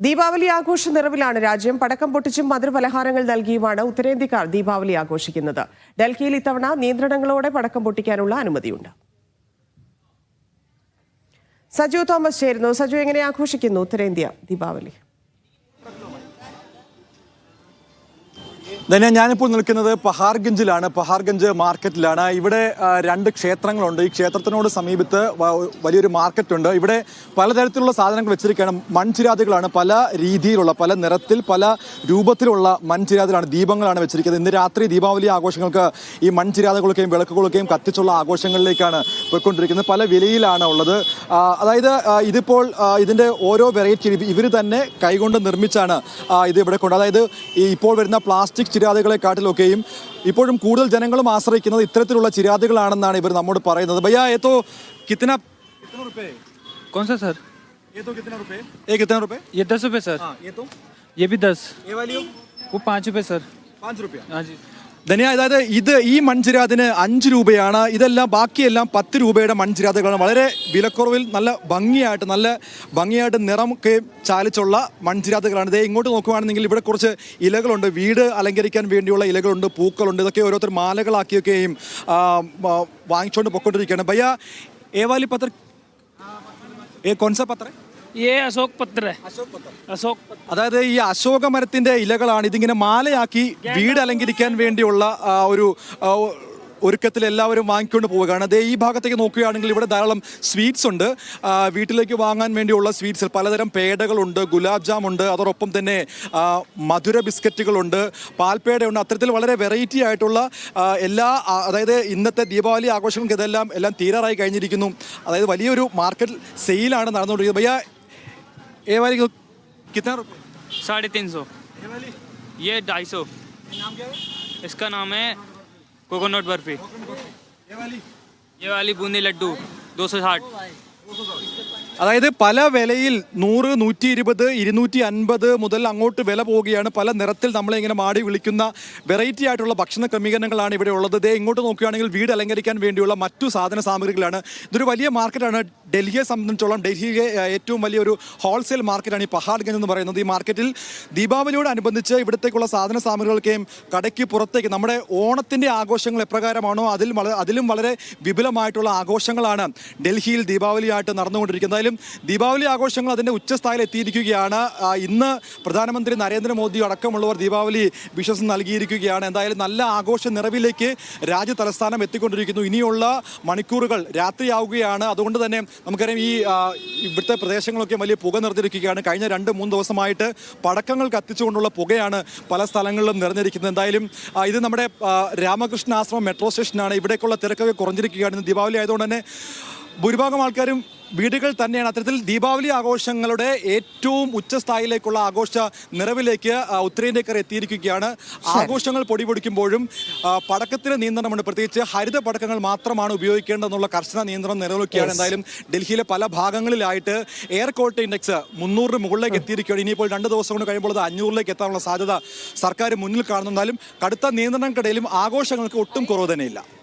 ദീപാവലി ആഘോഷ നിറവിലാണ്. രാജ്യം പടക്കം പൊട്ടിച്ചും മധുരപലഹാരങ്ങൾ നൽകിയുമാണ് ഉത്തരേന്ത്യക്കാർ ദീപാവലി ആഘോഷിക്കുന്നത്. ഡൽഹിയിൽ ഇത്തവണ നിയന്ത്രണങ്ങളോടെ പടക്കം പൊട്ടിക്കാനുള്ള അനുമതിയുണ്ട്. സജു തോമസ് ചേരുന്നു. സജു എങ്ങനെ ആഘോഷിക്കുന്നു ഉത്തരേന്ത്യ ദീപാവലി? ധന്യ ഞാനിപ്പോൾ നിൽക്കുന്നത് പഹാർഗഞ്ചിലാണ്. പഹാർഗഞ്ച് മാർക്കറ്റിലാണ്. ഇവിടെ രണ്ട് ക്ഷേത്രങ്ങളുണ്ട്. ഈ ക്ഷേത്രത്തിനോട് സമീപത്ത് വലിയൊരു മാർക്കറ്റ് ഉണ്ട് ഇവിടെ പലതരത്തിലുള്ള സാധനങ്ങൾ വെച്ചിരിക്കുകയാണ്. മൺചിരാതുകളാണ് പല രീതിയിലുള്ള പല നിറത്തിൽ പല രൂപത്തിലുള്ള മൺചിരാതിലാണ് ദീപങ്ങളാണ് വെച്ചിരിക്കുന്നത്. ഇന്ന് രാത്രി ദീപാവലി ആഘോഷങ്ങൾക്ക് ഈ മൺചിരാതുകളൊക്കെയും വിളക്കുകളൊക്കെയും കത്തിച്ചുള്ള ആഘോഷങ്ങളിലേക്കാണ് പോയിക്കൊണ്ടിരിക്കുന്നത്. പല വിലയിലാണ് ഉള്ളത്. അതായത് ഇതിപ്പോൾ ഇതിന്റെ ഓരോ വെറൈറ്റി ഇവർ തന്നെ കൈകൊണ്ട് നിർമ്മിച്ചാണ് ഇത് ഇവിടെ കൊണ്ട് അതായത് ഇപ്പോൾ വരുന്ന പ്ലാസ്റ്റിക് ചിരാതുകളെക്കാട്ടിലൊക്കെയും ഇപ്പോഴും കൂടുതൽ ജനങ്ങളും ആശ്രയിക്കുന്നത് ഇത്തരത്തിലുള്ള ചിരാതുകളാണെന്നാണ് ഇവർ നമ്മോട് പറയുന്നത് ഭയ്യ ഏതോ കിത്തന कितना रुपए कौन सा सर ये तो कितना रुपए ये कितना रुपए ये दस रुपये सर हाँ ये तो ये भी दस ये वाली वो पाँच रुपये सर पाँच रुपया हाँ जी ധന്യ അതായത് ഇത് ഈ മൺചിരാതിന് അഞ്ച് രൂപയാണ്. ഇതെല്ലാം ബാക്കിയെല്ലാം പത്ത് രൂപയുടെ മൺചിരാതുകളാണ്. വളരെ വിലക്കുറവിൽ നല്ല ഭംഗിയായിട്ട് നല്ല ഭംഗിയായിട്ട് നിറമൊക്കെ ചാലിച്ചുള്ള മൺചിരാതുകളാണ്. ഇതേ ഇങ്ങോട്ട് നോക്കുകയാണെന്നെങ്കിൽ ഇവിടെ കുറച്ച് ഇലകളുണ്ട്. വീട് അലങ്കരിക്കാൻ വേണ്ടിയുള്ള ഇലകളുണ്ട് പൂക്കളുണ്ട്. ഇതൊക്കെ ഓരോരുത്തർ മാലകളാക്കിയൊക്കെയും വാങ്ങിച്ചുകൊണ്ട് പൊക്കോണ്ടിരിക്കുകയാണ്. ഭയ്യ ഏവാലി പത്ര ഏ കൊൻസ പത്ര? ഏ അശോക് പത്ര. അശോക് അതായത് ഈ അശോക മരത്തിന്റെ ഇലകളാണ് ഇതിങ്ങനെ മാലയാക്കി വീട് അലങ്കരിക്കാൻ വേണ്ടിയുള്ള ഒരു ഒരുക്കത്തിൽ എല്ലാവരും വാങ്ങിക്കൊണ്ട് പോവുകയാണ്. അതേ ഈ ഭാഗത്തേക്ക് നോക്കുകയാണെങ്കിൽ ഇവിടെ ധാരാളം സ്വീറ്റ്സ് ഉണ്ട്. വീട്ടിലേക്ക് വാങ്ങാൻ വേണ്ടിയുള്ള സ്വീറ്റ്സ് പലതരം പേടകളുണ്ട് ഗുലാബ് ജാം ഉണ്ട് അതോടൊപ്പം തന്നെ മധുര ബിസ്ക്കറ്റുകളുണ്ട്. പാൽപേടയുണ്ട് അത്തരത്തിൽ വളരെ വെറൈറ്റി ആയിട്ടുള്ള എല്ലാ അതായത് ഇന്നത്തെ ദീപാവലി ആഘോഷങ്ങൾക്ക് ഇതെല്ലാം എല്ലാം തീരാറായി കഴിഞ്ഞിരിക്കുന്നു. അതായത് വലിയൊരു മാർക്കറ്റ് സെയിലാണ് നടന്നുകൊണ്ടിരിക്കുന്നത്. ഭയ്യ ये वाली कितना रुपये साढ़े तीन सौ। ये ढाई सौ। नाम क्या है? इसका नाम है कोकोनट बर्फ़ी। ये वाली? ये वाली बूंदी लड्डू दो सौ साठ। അതായത് പല വിലയിൽ നൂറ് നൂറ്റി ഇരുപത് ഇരുന്നൂറ്റി അൻപത് മുതൽ അങ്ങോട്ട് വില പോവുകയാണ്. പല നിറത്തിൽ നമ്മളെ ഇങ്ങനെ മാടി വിളിക്കുന്ന വെറൈറ്റി ആയിട്ടുള്ള ഭക്ഷണ ക്രമീകരണങ്ങളാണ് ഇവിടെ ഉള്ളത്. ദേ ഇങ്ങോട്ട് നോക്കുകയാണെങ്കിൽ വീട് അലങ്കരിക്കാൻ വേണ്ടിയുള്ള മറ്റു സാധന സാമഗ്രികളാണ്. ഇതൊരു വലിയ മാർക്കറ്റാണ് ഡൽഹിയെ സംബന്ധിച്ചോളം ഡൽഹിയിലെ ഏറ്റവും വലിയൊരു ഹോൾസെയിൽ മാർക്കറ്റാണ് ഈ പഹാഡ്ഗഞ്ച് എന്ന് പറയുന്നത്. ഈ മാർക്കറ്റിൽ ദീപാവലിയോടനുബന്ധിച്ച് ഇവിടത്തേക്കുള്ള സാധന സാമഗ്രികൾക്കെയും കടയ്ക്ക് പുറത്തേക്ക് നമ്മുടെ ഓണത്തിന്റെ ആഘോഷങ്ങൾ എപ്രകാരമാണോ? അതിൽ അതിലും വളരെ വിപുലമായിട്ടുള്ള ആഘോഷങ്ങളാണ് ഡൽഹിയിൽ ദീപാവലിയായിട്ട് നടന്നുകൊണ്ടിരിക്കുന്നത്. എന്തായാലും ദീപാവലി ആഘോഷങ്ങൾ അതിന്റെ ഉച്ചസ്ഥായിൽ എത്തിയിരിക്കുകയാണ്. ഇന്ന് പ്രധാനമന്ത്രി നരേന്ദ്രമോദി അടക്കമുള്ളവർ ദീപാവലി വിശ്വസം നൽകിയിരിക്കുകയാണ്. എന്തായാലും നല്ല ആഘോഷ നിറവിലേക്ക് രാജ്യ തലസ്ഥാനം എത്തിക്കൊണ്ടിരിക്കുന്നു. ഇനിയുള്ള മണിക്കൂറുകൾ രാത്രിയാവുകയാണ്. അതുകൊണ്ട് തന്നെ നമുക്കറിയാം ഈ ഇവിടുത്തെ പ്രദേശങ്ങളൊക്കെ വലിയ പുക നിറഞ്ഞിരിക്കുകയാണ്. കഴിഞ്ഞ രണ്ട് മൂന്ന് ദിവസമായിട്ട് പടക്കങ്ങൾ കത്തിച്ചുകൊണ്ടുള്ള പുകയാണ് പല സ്ഥലങ്ങളിലും നിറഞ്ഞിരിക്കുന്നത്. എന്തായാലും ഇത് നമ്മുടെ രാമകൃഷ്ണ ആശ്രമം മെട്രോ സ്റ്റേഷനാണ്. ഇവിടേക്കുള്ള തിരക്കൊക്കെ കുറഞ്ഞിരിക്കുകയാണ്. ദീപാവലി ആയതുകൊണ്ട് തന്നെ ഭൂരിഭാഗം ആൾക്കാരും വീടുകൾ തന്നെയാണ് അത്തരത്തിൽ ദീപാവലി ആഘോഷങ്ങളുടെ ഏറ്റവും ഉച്ചസ്ഥായിലേക്കുള്ള ആഘോഷ നിറവിലേക്ക് ഉത്തരേന്ത്യക്കാർ എത്തിയിരിക്കുകയാണ്. ആഘോഷങ്ങൾ പൊടിപൊടിക്കുമ്പോഴും പടക്കത്തിന് നിയന്ത്രണമുണ്ട്. പ്രത്യേകിച്ച് ഹരിത പടക്കങ്ങൾ മാത്രമാണ് ഉപയോഗിക്കേണ്ടതെന്നുള്ള കർശന നിയന്ത്രണം നിലനിൽക്കുകയാണ് എന്തായാലും ഡൽഹിയിലെ പല ഭാഗങ്ങളിലായിട്ട് എയർ ക്വാളിറ്റി ഇൻഡെക്സ് മുന്നൂറിന് മുകളിലേക്ക് എത്തിയിരിക്കുകയാണ്. ഇനിയിപ്പോൾ രണ്ട് ദിവസം കൊണ്ട് കഴിയുമ്പോൾ അത് അഞ്ഞൂറിലേക്ക് എത്താനുള്ള സാധ്യത സർക്കാർ മുന്നിൽ കാണുന്നു എന്നാലും കടുത്ത നിയന്ത്രണങ്ങൾക്കിടയിലും ആഘോഷങ്ങൾക്ക് ഒട്ടും കുറവ് തന്നെയില്ല